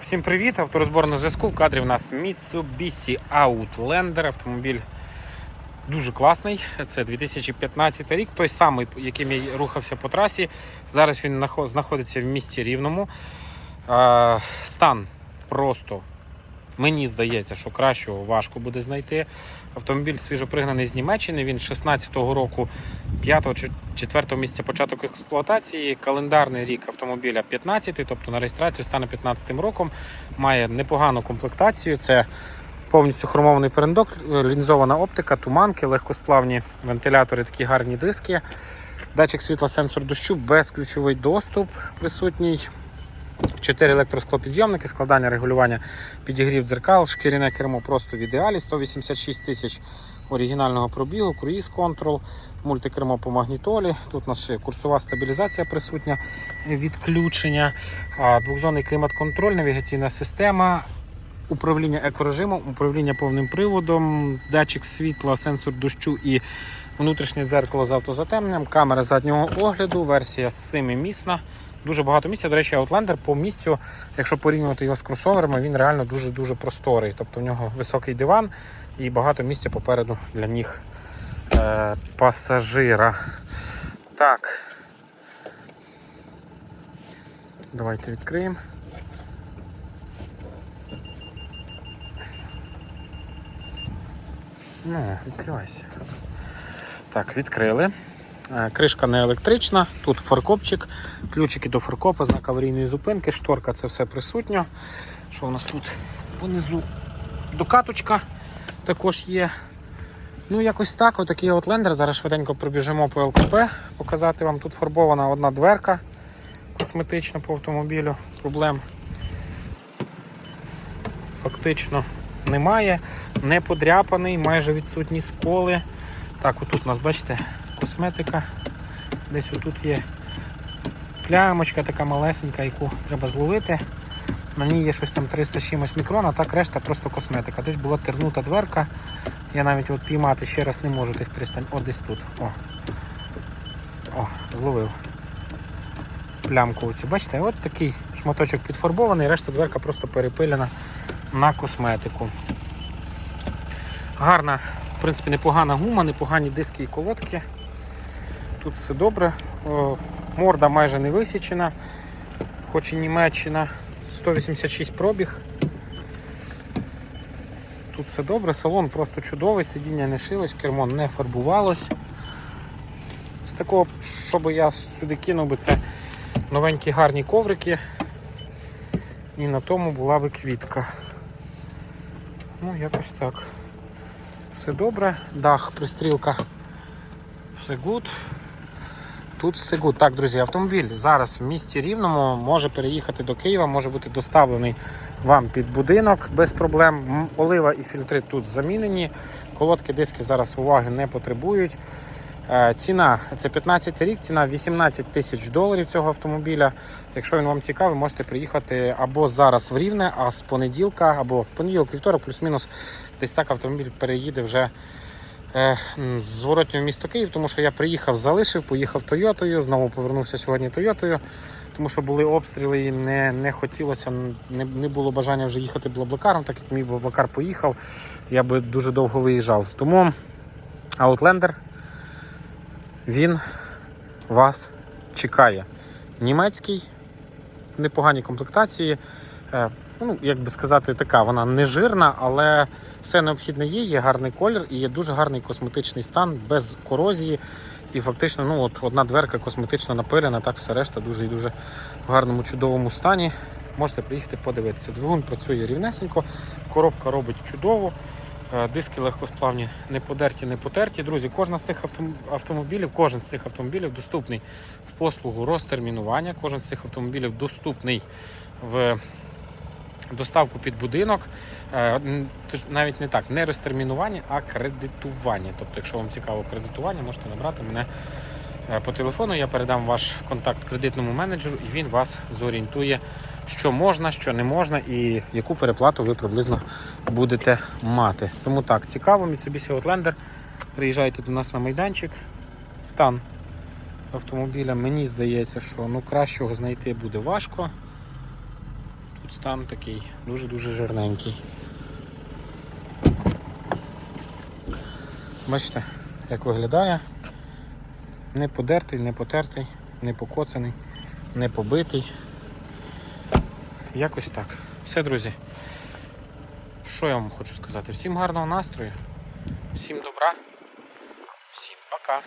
Всім привіт! Авторозбор на зв'язку. В кадрі в нас Mitsubishi Outlander. Автомобіль дуже класний. Це 2015 рік, той самий, яким я рухався по трасі. Зараз він знаходиться в місті Рівному. Стан просто, мені здається, що кращого важко буде знайти. Автомобіль свіжопригнаний з Німеччини. Він 16-го року 5 чи 4-го місяця початок експлуатації. Календарний рік автомобіля 15, тобто на реєстрацію стане 15 роком. Має непогану комплектацію. Це повністю хромований перендок, лінзована оптика, туманки, легкосплавні вентилятори, такі гарні диски. Датчик світла, сенсор дощу, безключовий доступ присутній. 4 електросклопідйомники, складання регулювання підігрів дзеркал, шкіряне кермо просто в ідеалі, 186 тисяч оригінального пробігу, круїз контрол, мультикермо по магнітолі. Тут у нас ще курсова стабілізація присутня, відключення, двохзонний клімат-контроль, навігаційна система. Управління екорежимом, управління повним приводом, датчик світла, сенсор дощу і внутрішнє дзеркало з автозатемненням, камера заднього огляду, версія 7-місна. Дуже багато місця. До речі, Outlander по місцю, якщо порівнювати його з кросоверами, він реально дуже-дуже просторий. Тобто в нього високий диван і багато місця попереду для ніг е, пасажира. Так. Давайте відкриємо. Ну, відкривайся. Так, відкрили. Е, Кришка не електрична, тут фаркопчик, ключики до фаркопа, знак аварійної зупинки, шторка це все присутньо. Що у нас тут понизу докаточка також є. Ну, якось так, отакий Outlander. Зараз швиденько пробіжимо по ЛКП, показати вам тут фарбована одна дверка косметична по автомобілю. Проблем фактично немає. Не подряпаний, майже відсутні сколи. Так, отут у нас, бачите, косметика. Десь отут є плямочка така малесенька, яку треба зловити. На ній є щось там 300 чимось мікрон, а так решта просто косметика. Десь була тернута дверка. Я навіть от піймати ще раз не можу тих 300. О, десь тут. О, О зловив. Плямку оцю. Бачите, от такий шматочок підфарбований, решта дверка просто перепилена на косметику. Гарна, в принципі, непогана гума, непогані диски і колодки. Тут все добре. Морда майже не висічена, хоч і Німеччина. 186 пробіг. Тут все добре, салон просто чудовий, сидіння не шилось, кермо не фарбувалось. З такого, що би я сюди кинув, би, це новенькі гарні коврики. І на тому була би квітка. Ну, якось так. Все добре, дах, пристрілка, все гуд. Тут все гуд. Так, друзі, автомобіль зараз в місті Рівному може переїхати до Києва, може бути доставлений вам під будинок без проблем. Олива і фільтри тут замінені. Колодки, диски зараз уваги не потребують. Е, Ціна це 15 рік, ціна 18 тисяч доларів цього автомобіля. Якщо він вам цікавий, можете приїхати або зараз в Рівне, а з понеділка, або понеділок, вівторок, плюс-мінус, десь так автомобіль переїде вже е, м, з зворотнього в місто Київ, тому що я приїхав, залишив, поїхав Тойотою, знову повернувся сьогодні Тойотою, тому що були обстріли і не, не хотілося, не, не було бажання вже їхати Блаблакаром, так як мій Блаблакар поїхав, я би дуже довго виїжджав. Тому Outlander він вас чекає. Німецький, в непоганій комплектації. Е, Ну, як би сказати, така, вона не жирна, але все необхідне є, є гарний колір і є дуже гарний косметичний стан без корозії. І фактично, ну от одна дверка косметично напилена, так все решта дуже і дуже в гарному, чудовому стані. Можете приїхати подивитися. Двигун працює рівнесенько, коробка робить чудово. Е, Диски легкосплавні не подерті, не потерті. Друзі, кожна з цих автомобілів, кожен з цих автомобілів доступний в послугу розтермінування. Кожен з цих автомобілів доступний в доставку під будинок. Е, Навіть не так, не розтермінування, а кредитування. Тобто, якщо вам цікаво кредитування, можете набрати мене е, по телефону. Я передам ваш контакт кредитному менеджеру, і він вас зорієнтує, що можна, що не можна, і яку переплату ви приблизно будете мати. Тому так, цікаво, Mitsubishi Outlander. Приїжджайте до нас на майданчик. Стан автомобіля, мені здається, що ну, кращого знайти буде важко. Стан такий дуже-дуже жирненький. Бачите, як виглядає. Не подертий, не потертий, не покоцаний, не побитий. Якось так. Все, друзі. Що я вам хочу сказати? Всім гарного настрою, всім добра, всім пока.